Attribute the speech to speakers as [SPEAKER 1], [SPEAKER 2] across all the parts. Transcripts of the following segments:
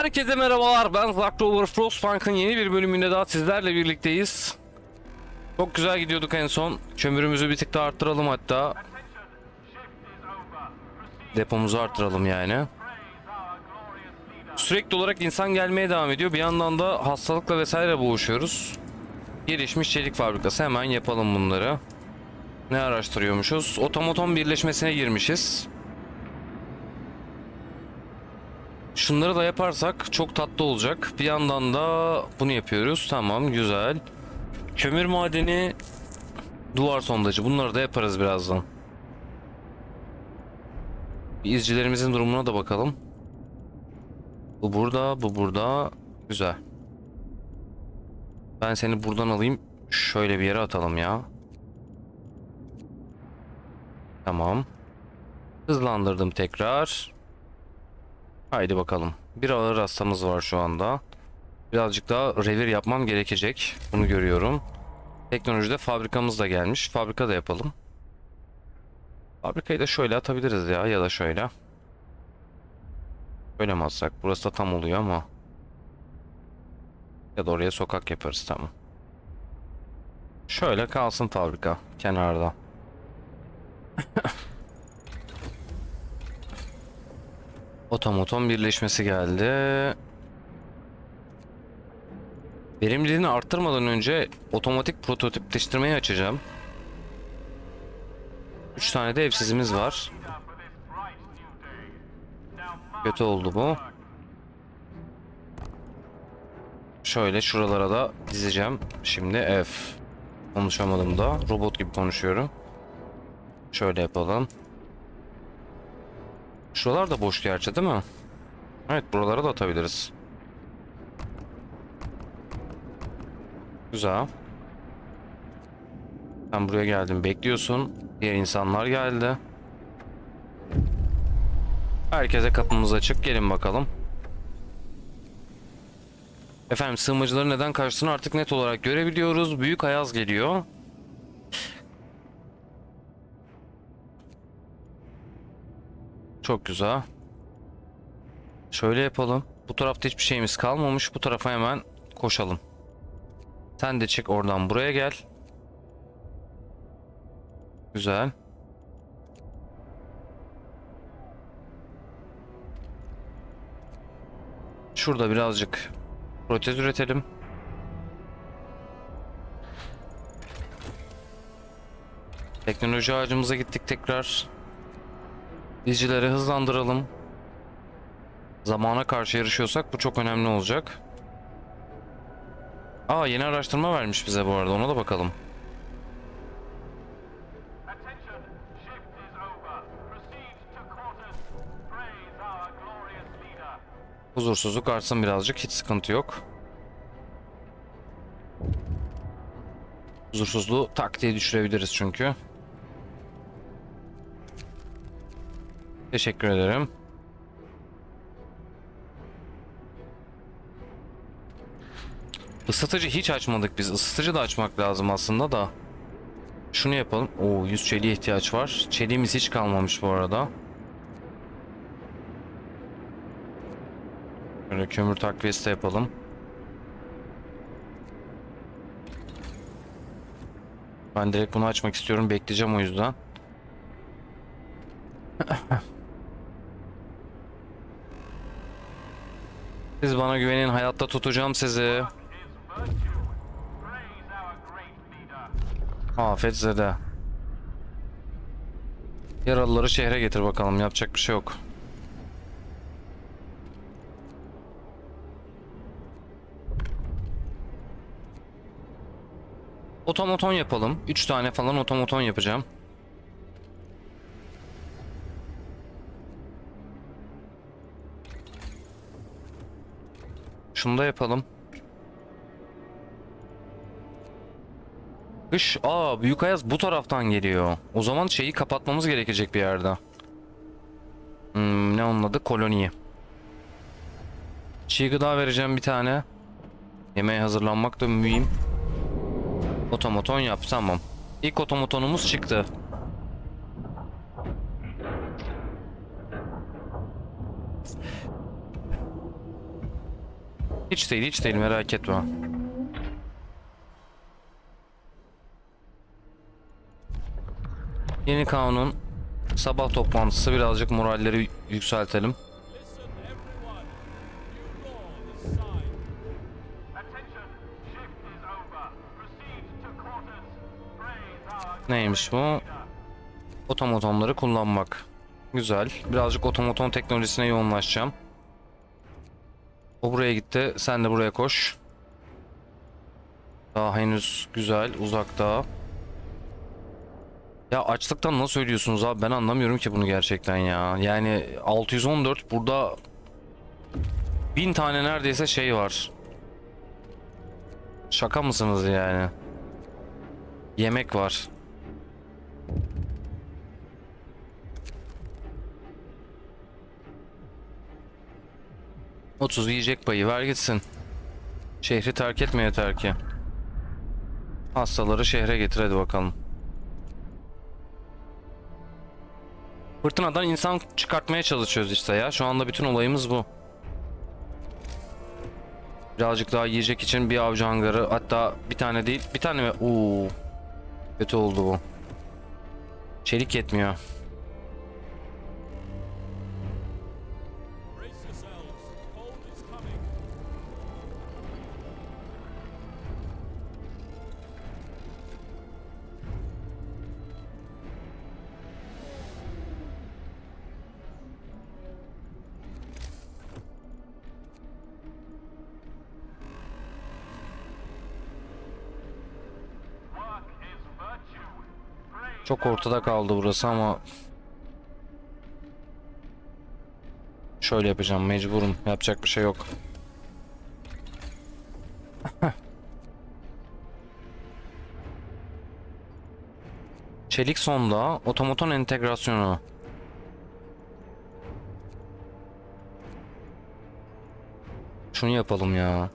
[SPEAKER 1] Herkese merhabalar. Ben Zakrover Frostpunk'ın yeni bir bölümünde daha sizlerle birlikteyiz. Çok güzel gidiyorduk en son. Kömürümüzü bir tık daha arttıralım hatta. Depomuzu arttıralım yani. Sürekli olarak insan gelmeye devam ediyor. Bir yandan da hastalıkla vesaire boğuşuyoruz. Gelişmiş çelik fabrikası. Hemen yapalım bunları. Ne araştırıyormuşuz? Otomoton birleşmesine girmişiz. Şunları da yaparsak çok tatlı olacak. Bir yandan da bunu yapıyoruz. Tamam güzel. Kömür madeni, duvar sondajı. Bunları da yaparız birazdan. Bir izcilerimizin durumuna da bakalım. Bu burada, bu burada. Güzel. Ben seni buradan alayım. Şöyle bir yere atalım ya. Tamam. Hızlandırdım tekrar. Haydi bakalım. Bir ağır hastamız var şu anda. Birazcık daha revir yapmam gerekecek. Bunu görüyorum. Teknolojide fabrikamız da gelmiş. Fabrika da yapalım. Fabrikayı da şöyle atabiliriz ya ya da şöyle. Böyle mi atsak? Burası da tam oluyor ama. Ya da oraya sokak yaparız tamam. Şöyle kalsın fabrika kenarda. Otomoton birleşmesi geldi. Verimliliğini arttırmadan önce otomatik prototipleştirmeyi açacağım. 3 tane de evsizimiz var. Kötü oldu bu. Şöyle şuralara da dizeceğim. Şimdi F. Konuşamadım da. Robot gibi konuşuyorum. Şöyle yapalım. Şuralar da boş gerçi değil mi? Evet buralara da atabiliriz. Güzel. Sen buraya geldin bekliyorsun. Diğer insanlar geldi. Herkese kapımız açık. Gelin bakalım. Efendim sığınmacıların neden karşısını artık net olarak görebiliyoruz. Büyük ayaz geliyor. Çok güzel. Şöyle yapalım. Bu tarafta hiçbir şeyimiz kalmamış. Bu tarafa hemen koşalım. Sen de çık oradan buraya gel. Güzel. Şurada birazcık protez üretelim. Teknoloji ağacımıza gittik tekrar. İzcileri hızlandıralım. Zamana karşı yarışıyorsak bu çok önemli olacak. Aa yeni araştırma vermiş bize bu arada ona da bakalım. Huzursuzluk artsın birazcık hiç sıkıntı yok. Huzursuzluğu tak diye düşürebiliriz çünkü. Teşekkür ederim. Isıtıcı hiç açmadık biz. Isıtıcı da açmak lazım aslında da. Şunu yapalım. Oo 100 çeliğe ihtiyaç var. Çeliğimiz hiç kalmamış bu arada. Böyle kömür takviyesi de yapalım. Ben direkt bunu açmak istiyorum. Bekleyeceğim o yüzden. Siz bana güvenin. Hayatta tutacağım sizi. Afet zede. Yaralıları şehre getir bakalım. Yapacak bir şey yok. Otomoton yapalım. 3 tane falan otomoton yapacağım. Şunu da yapalım. Kış, aa büyük ayaz bu taraftan geliyor. O zaman şeyi kapatmamız gerekecek bir yerde. Hmm, ne onun adı? Koloniyi. Çiğ gıda vereceğim bir tane. Yemeğe hazırlanmak da mühim. Otomoton yap tamam. İlk otomotonumuz çıktı. Hiç değil hiç değil merak etme. Yeni kanun sabah toplantısı birazcık moralleri yükseltelim. Neymiş bu? Otomotonları kullanmak. Güzel. Birazcık otomoton teknolojisine yoğunlaşacağım. O buraya gitti. Sen de buraya koş. Daha henüz güzel. Uzakta. Ya açlıktan nasıl ölüyorsunuz abi? Ben anlamıyorum ki bunu gerçekten ya. Yani 614 burada bin tane neredeyse şey var. Şaka mısınız yani? Yemek var. 30 yiyecek payı ver gitsin. Şehri terk etme yeter ki. Hastaları şehre getir hadi bakalım. Fırtınadan insan çıkartmaya çalışıyoruz işte ya. Şu anda bütün olayımız bu. Birazcık daha yiyecek için bir avcı hangarı. Hatta bir tane değil. Bir tane mi? Oo. Kötü oldu bu. Çelik yetmiyor. Çok ortada kaldı burası ama Şöyle yapacağım mecburum. Yapacak bir şey yok. Çelik sonda otomoton entegrasyonu. Şunu yapalım ya.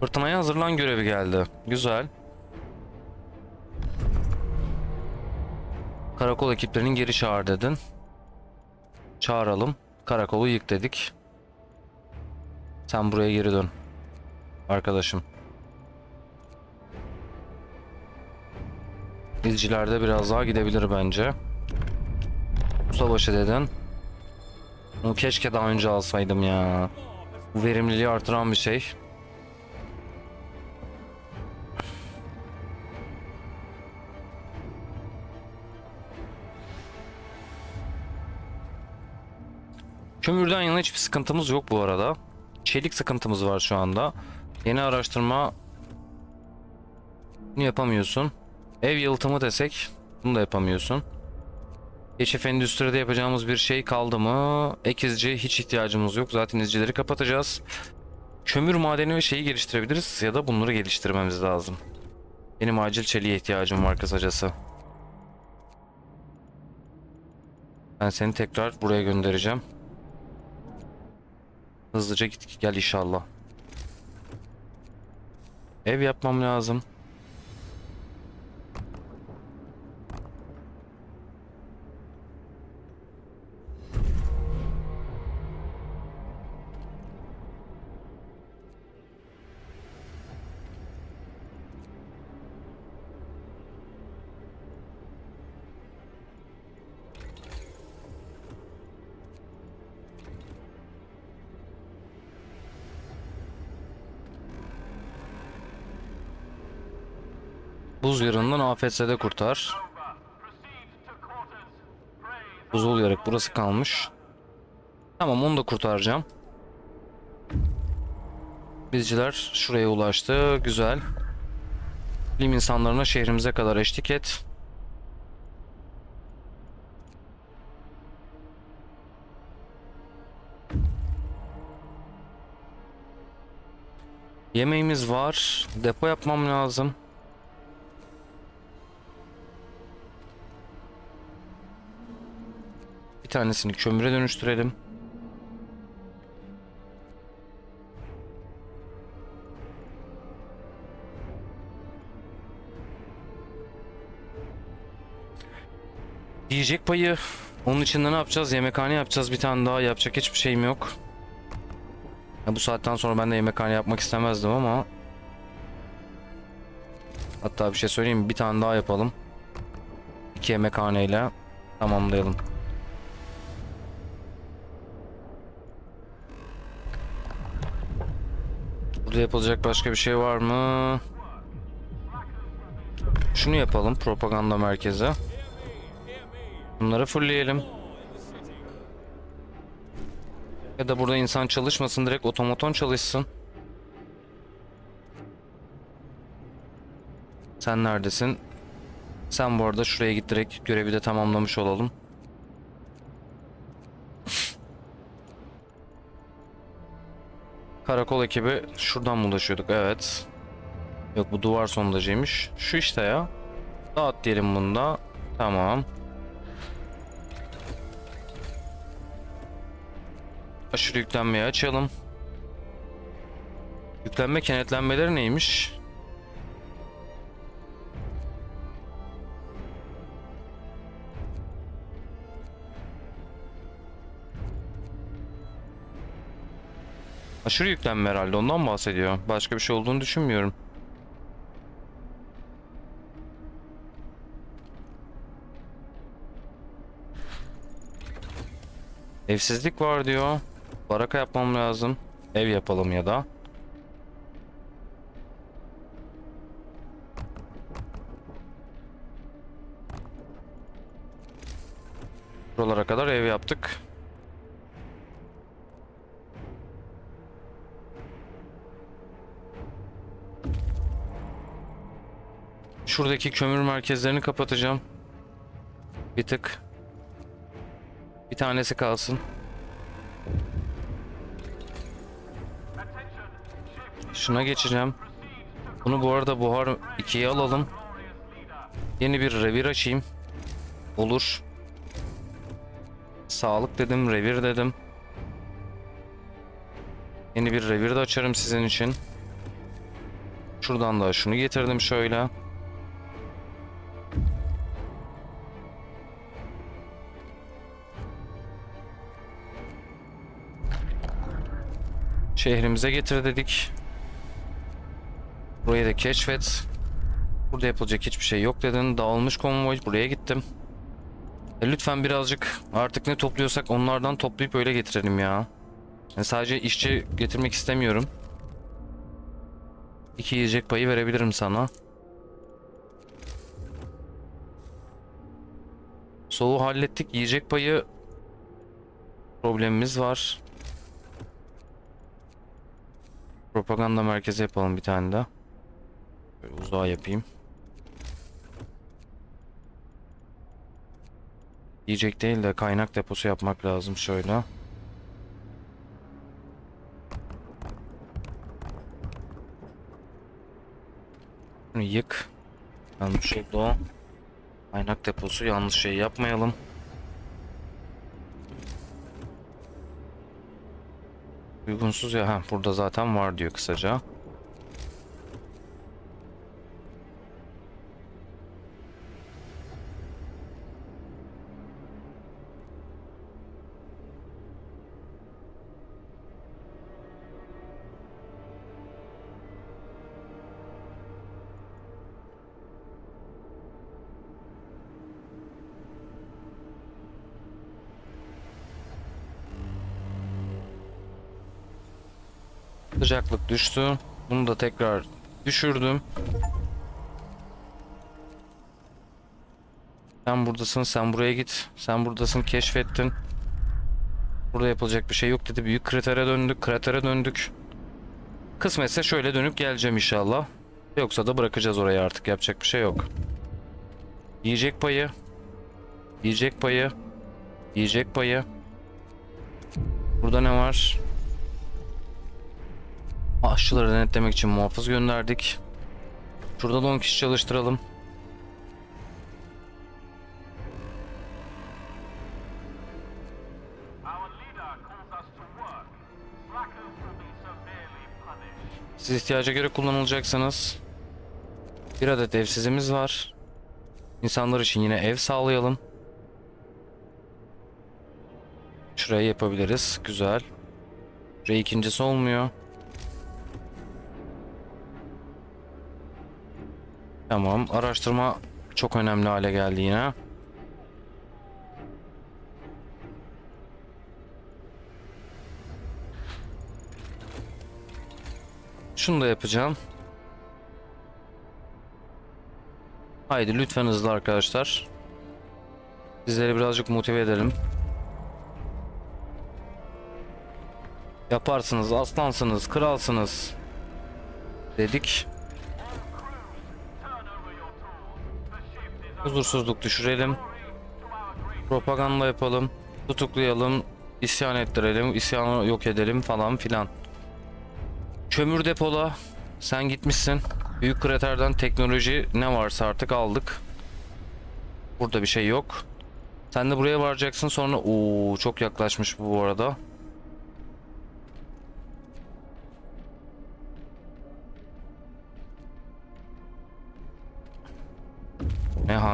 [SPEAKER 1] Fırtınaya hazırlan görevi geldi. Güzel. Karakol ekiplerinin geri çağır dedin. Çağıralım. Karakolu yık dedik. Sen buraya geri dön. Arkadaşım. İzcilerde biraz daha gidebilir bence. Ustabaşı dedin. Onu keşke daha önce alsaydım ya. Bu verimliliği artıran bir şey. Hiçbir sıkıntımız yok bu arada. Çelik sıkıntımız var şu anda. Yeni araştırma bunu yapamıyorsun. Ev yalıtımı desek bunu da yapamıyorsun. Keşif endüstride yapacağımız bir şey kaldı mı? Ek izci hiç ihtiyacımız yok. Zaten izcileri kapatacağız. Kömür madeni ve şeyi geliştirebiliriz ya da bunları geliştirmemiz lazım. Benim acil çeliğe ihtiyacım var kısacası. Ben seni tekrar buraya göndereceğim. Hızlıca git gel inşallah. Ev yapmam lazım. Buz yarından AFS'de kurtar. Buzul yarık burası kalmış. Tamam onu da kurtaracağım. Bizciler şuraya ulaştı. Güzel. Bilim insanlarına şehrimize kadar eşlik et. Yemeğimiz var. Depo yapmam lazım. Bir tanesini kömüre dönüştürelim. Yiyecek payı. Onun için de ne yapacağız? Yemekhane yapacağız bir tane daha. Yapacak hiçbir şeyim yok. Ya bu saatten sonra ben de yemekhane yapmak istemezdim ama Hatta bir şey söyleyeyim? Bir tane daha yapalım. İki yemekhaneyle tamamlayalım. Burada yapılacak başka bir şey var mı? Şunu yapalım propaganda merkezi.
[SPEAKER 2] Hear me, hear me.
[SPEAKER 1] Bunları fullleyelim. Ya da burada insan çalışmasın direkt otomaton çalışsın. Sen neredesin? Sen bu arada şuraya git direkt görevi de tamamlamış olalım. Karakol ekibi şuradan mı ulaşıyorduk? Evet. Yok bu duvar sondajıymış. Şu işte ya. Dağıt diyelim bunda. Tamam. Aşırı yüklenmeyi açalım. Yüklenme kenetlenmeleri neymiş? Aşırı yüklenme herhalde ondan bahsediyor. Başka bir şey olduğunu düşünmüyorum. Evsizlik var diyor. Baraka yapmam lazım. Ev yapalım ya da. Buralara kadar ev yaptık. Şuradaki kömür merkezlerini kapatacağım. Bir tık. Bir tanesi kalsın. Şuna geçeceğim. Bunu bu arada buhar 2'ye alalım. Yeni bir revir açayım. Olur. Sağlık dedim, revir dedim. Yeni bir revir de açarım sizin için. Şuradan da şunu getirdim şöyle. Şehrimize getir dedik. Burayı da keşfet. Burada yapılacak hiçbir şey yok dedin. Dağılmış konvoy. Buraya gittim. E, lütfen birazcık artık ne topluyorsak onlardan toplayıp öyle getirelim ya. Yani sadece işçi getirmek istemiyorum. İki yiyecek payı verebilirim sana. Soğuğu hallettik. Yiyecek payı problemimiz var. Propaganda merkezi yapalım bir tane daha. Böyle uzağa yapayım. Yiyecek değil de kaynak deposu yapmak lazım şöyle. Yık. Yanlış oldu o. Kaynak deposu yanlış şey yapmayalım. Uygunsuz ya. Ha, burada zaten var diyor kısaca. Sıcaklık düştü. Bunu da tekrar düşürdüm. Sen buradasın, sen buraya git. Sen buradasın, keşfettin. Burada yapılacak bir şey yok dedi. Büyük kratere döndük, kratere döndük. Kısmetse şöyle dönüp geleceğim inşallah. Yoksa da bırakacağız orayı artık. Yapacak bir şey yok. Yiyecek payı. Yiyecek payı. Yiyecek payı. Burada ne var? Aşçıları denetlemek için muhafız gönderdik. Şurada da 10 kişi çalıştıralım. Siz ihtiyaca göre kullanılacaksınız. Bir adet evsizimiz var. İnsanlar için yine ev sağlayalım. Şuraya yapabiliriz. Güzel. R ikincisi olmuyor. Tamam. Araştırma çok önemli hale geldi yine. Şunu da yapacağım. Haydi lütfen hızlı arkadaşlar. Sizleri birazcık motive edelim. Yaparsınız, aslansınız, kralsınız. Dedik. Huzursuzluk düşürelim. Propaganda yapalım. Tutuklayalım. isyan ettirelim. isyanı yok edelim falan filan. Kömür depola. Sen gitmişsin. Büyük kraterden teknoloji ne varsa artık aldık. Burada bir şey yok. Sen de buraya varacaksın sonra Oo çok yaklaşmış bu arada.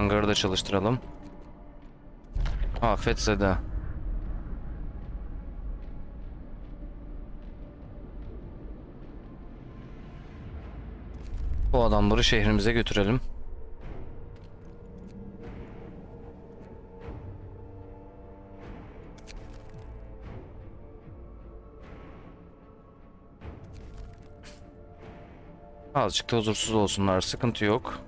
[SPEAKER 1] Hangarı çalıştıralım. Afetzede. Bu adamları şehrimize götürelim. Azıcık da huzursuz olsunlar. Sıkıntı yok.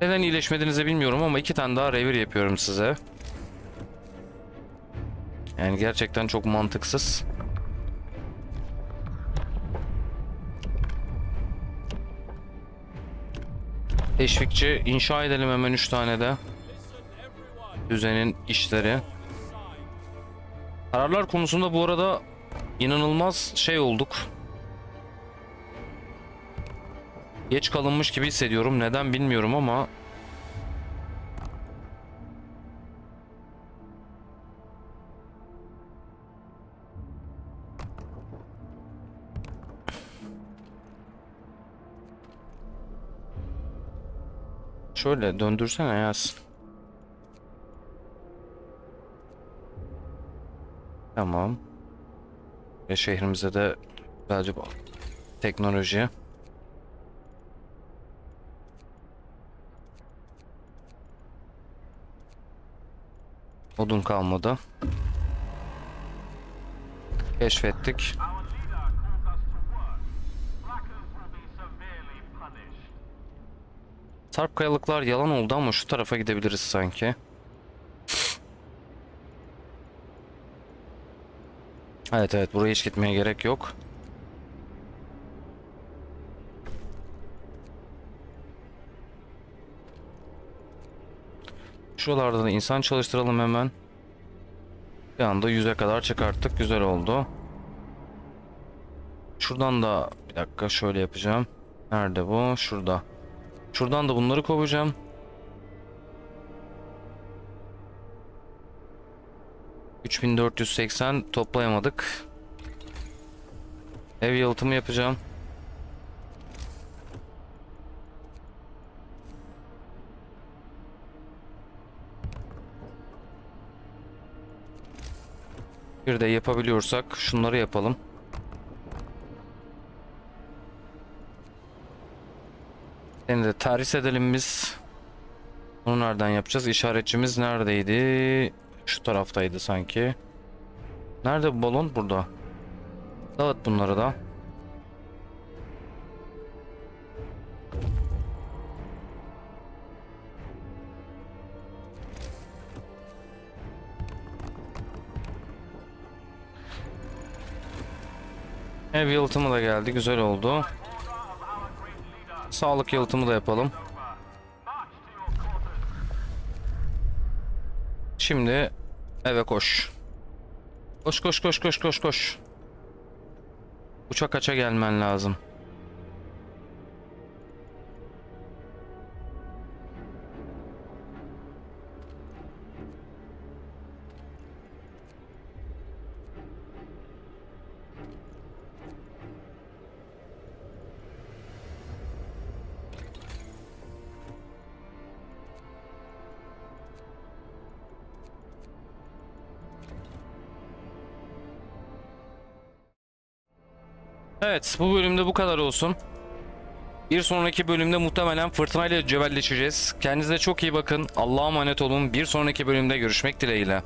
[SPEAKER 1] Neden iyileşmediğinizi bilmiyorum ama iki tane daha revir yapıyorum size. Yani gerçekten çok mantıksız. Teşvikçi inşa edelim hemen 3 tane de. Düzenin işleri. Kararlar konusunda bu arada inanılmaz şey olduk. Geç kalınmış gibi hissediyorum. Neden bilmiyorum ama Şöyle döndürsene yaz. Tamam. Ve şehrimize de birazcık teknoloji. Odun kalmadı. Keşfettik. Sarp kayalıklar yalan oldu ama şu tarafa gidebiliriz sanki. Evet evet buraya hiç gitmeye gerek yok. Şuralarda da insan çalıştıralım hemen. Bir anda yüze kadar çıkarttık. Güzel oldu. Şuradan da bir dakika şöyle yapacağım. Nerede bu? Şurada. Şuradan da bunları kovacağım. ...3480 toplayamadık. Ev yalıtımı yapacağım. Bir de yapabiliyorsak şunları yapalım. Seni de terhis edelim biz. Bunu nereden yapacağız? İşaretçimiz neredeydi? Şu taraftaydı sanki. Nerede bu balon? Burada. Dağıt bunları da. Ev yalıtımı da geldi. Güzel oldu. Sağlık yalıtımı da yapalım. Şimdi eve koş. Koş koş koş koş koş koş. Uçak kaça gelmen lazım. Evet bu bölümde bu kadar olsun. Bir sonraki bölümde muhtemelen fırtınayla cebelleşeceğiz. Kendinize çok iyi bakın. Allah'a emanet olun. Bir sonraki bölümde görüşmek dileğiyle.